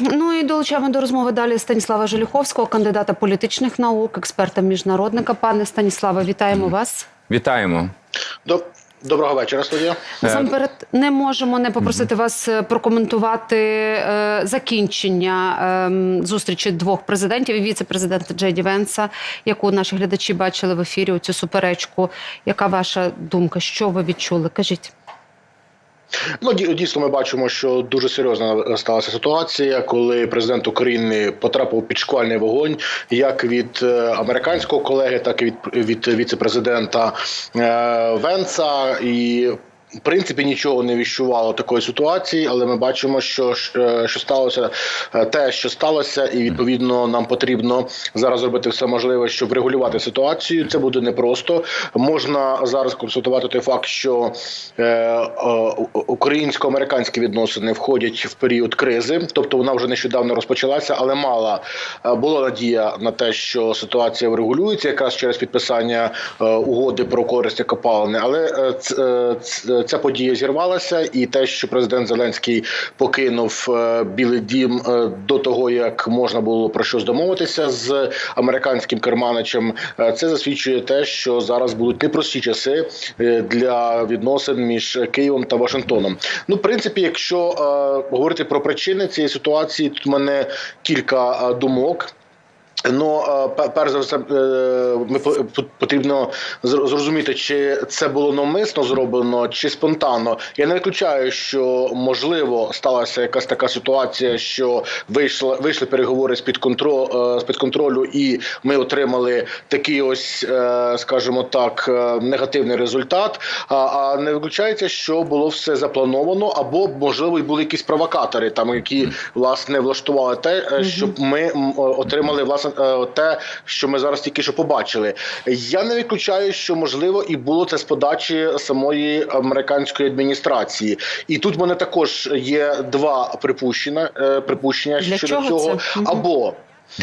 Ну і долучаємо до розмови далі Станіслава Желюховського, кандидата політичних наук, експерта міжнародника. Пане Станіславе, вітаємо вас. Вітаємо. Доб- Доброго вечора, студія. Насамперед не можемо не попросити вас е, прокоментувати е, закінчення е, зустрічі двох президентів і віце-президента Джейді Венса, яку наші глядачі бачили в ефірі. Цю суперечку. Яка ваша думка? Що ви відчули? Кажіть. Ну ді- дійсно, ми бачимо, що дуже серйозна сталася ситуація, коли президент України потрапив під шквальний вогонь, як від е, американського колеги, так і від, від віце-президента е, Венса і. В принципі, нічого не віщувало такої ситуації, але ми бачимо, що, що сталося е, те, що сталося, і відповідно нам потрібно зараз робити все можливе, щоб регулювати ситуацію. Це буде непросто. Можна зараз констатувати той факт, що е, е, українсько-американські відносини входять в період кризи, тобто вона вже нещодавно розпочалася, але мала була надія на те, що ситуація врегулюється якраз через підписання угоди про користі копалини. Але ця подія зірвалася, і те, що президент Зеленський покинув е, Білий Дім е, до того, як можна було про щось домовитися з американським керманичем, е, це засвідчує те, що зараз будуть непрості часи для відносин між Києвом та Вашингтоном. Ну, в принципі, якщо говорити про причини цієї ситуації, тут в мене кілька думок. Ну, е, перш за все, е, ми по- по- потрібно зр- зрозуміти, чи це було навмисно зроблено, чи спонтанно. Я не виключаю, що можливо сталася якась така ситуація, що вийшла вийшли переговори з під контролю з під контролю, і ми отримали такий ось, е, скажімо так, е, негативний результат. А, не виключається, що було все заплановано, або можливо і були якісь провокатори, там які власне влаштували те, е, щоб ми отримали власне е, те, що ми зараз тільки що побачили. Я не виключаю, що можливо і було це з подачі самої американської адміністрації. І тут в мене також є два припущення, е, припущення Для щодо цього, це? Або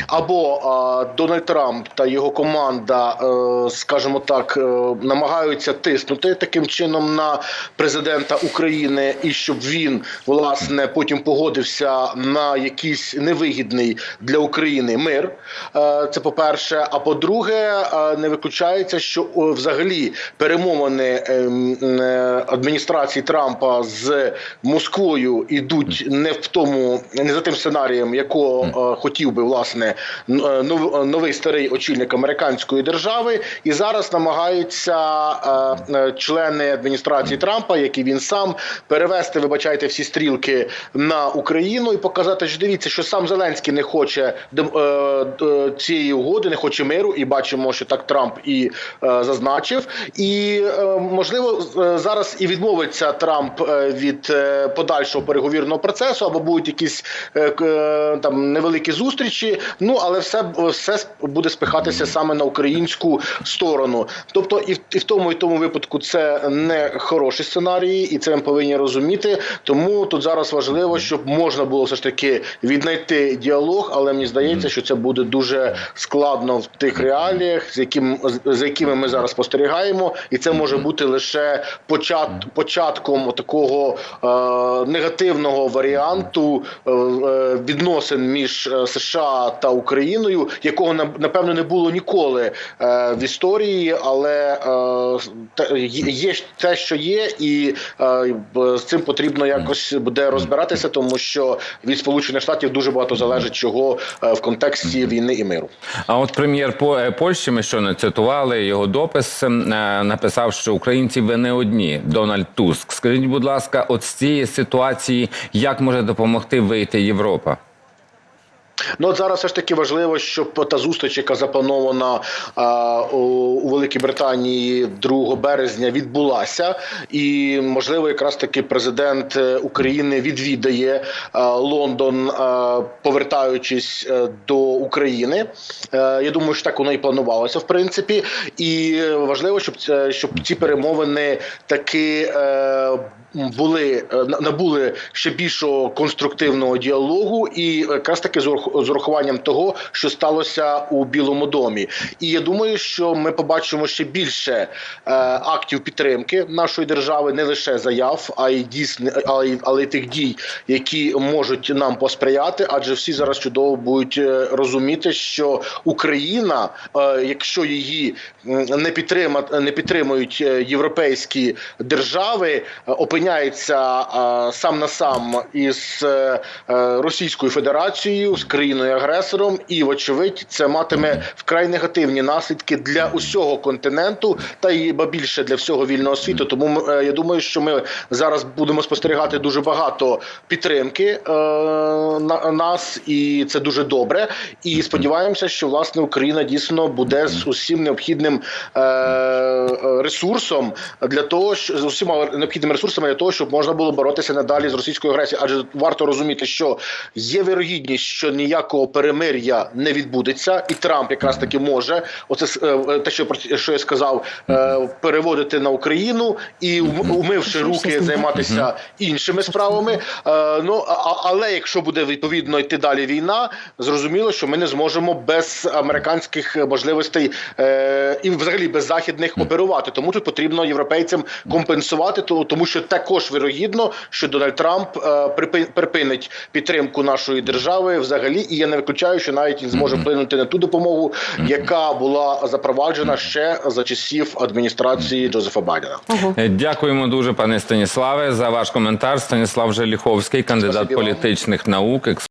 або а, Дональд Трамп та його команда, е, скажімо так, е, намагаються тиснути таким чином на президента України, і щоб він власне потім погодився на якийсь невигідний для України мир. Е, це по перше. А по-друге, е, не виключається, що о, взагалі перемовини ем, е, адміністрації Трампа з Москвою ідуть не в тому, не за тим сценарієм, якого е, хотів би власне н- е, е, новий старий очільник американської держави, і зараз намагаються е, члени адміністрації Трампа, як і він сам, перевести, вибачайте, всі стрілки на Україну і показати, що дивіться, що сам Зеленський не хоче цієї угоди, не хоче миру, і бачимо, що так Трамп і зазначив. І можливо зараз і відмовиться Трамп від подальшого переговірного процесу, або будуть якісь там невеликі зустрічі. Ну але все все буде спихатися саме на українську сторону. Тобто, і в, і в тому і тому випадку це не хороші сценарії, і це ми повинні розуміти. Тому тут зараз важливо, щоб можна було все ж таки віднайти діалог, але мені здається, що це буде дуже складно в тих реаліях, з яким з якими ми зараз спостерігаємо, і це може бути лише почат, початком такого е, негативного варіанту е, е, відносин між е, США та Україною, якого на- напевно не було ніколи е, в історії, але е, є те, що є, і е, з цим потрібно якось буде розбиратися, тому що від Сполучених Штатів дуже багато залежить чого е, в контексті війни і миру. А от прем'єр По- Польщі, ми щойно цитували його допис, написав, що українці ви не одні. Дональд Туск. Скажіть, будь ласка, от з цієї ситуації як може допомогти вийти Європа? Ну от зараз все ж таки важливо, щоб та зустріч, яка запланована а, у, Великій Британії 2 березня, відбулася, і можливо, якраз таки президент е, України відвідає а, Лондон, а, повертаючись е, до України. Е, я думаю, що так воно і планувалося, в принципі, і важливо, щоб щоб ці перемовини таки. Е, були е, на- набули ще більшого конструктивного діалогу, і якраз таки з урах- урахуванням того, що сталося у Білому домі. І я думаю, що ми побачимо ще більше е, актів підтримки нашої держави, не лише заяв, а й дійсно, але але й тих дій, які можуть нам посприяти, адже всі зараз чудово будуть е, розуміти, що Україна, якщо її не підтрима, не підтримують європейські держави, е, опиняється сам на сам із е, е, Російською Федерацією, з країною агресором, і вочевидь це матиме вкрай негативні наслідки для усього континенту, та й більше для всього вільного світу. Тому е, я думаю, що ми зараз будемо спостерігати дуже багато підтримки на нас, і це дуже добре. І сподіваємося, що власне Україна дійсно буде з усім необхідним е, ресурсом для того, що з усіма необхідними ресурсами для того, щоб можна було боротися надалі з російською агресією. Адже варто розуміти, що є вірогідність, що ніякого перемир'я не відбудеться, і Трамп якраз таки може оце е, те, що про що я сказав, е, переводити на Україну і ум- умивши руки, займатися іншими справами. Е, Ну а- але якщо буде відповідно йти далі війна, зрозуміло, що ми не зможемо без американських можливостей е, і взагалі без західних оперувати. Тому тут потрібно європейцям компенсувати, то- тому що також вірогідно, що Дональд Трамп е, припи- припинить підтримку нашої держави взагалі, і я не виключаю, що навіть він зможе вплинути на ту допомогу, яка була запроваджена ще за часів адміністрації Джозефа Байдена. Е, Дякуємо дуже, пане Станіславе, за ваш коментар. Станіслав Желіховський, кандидат Спасибі вам. політичних наук, експерт.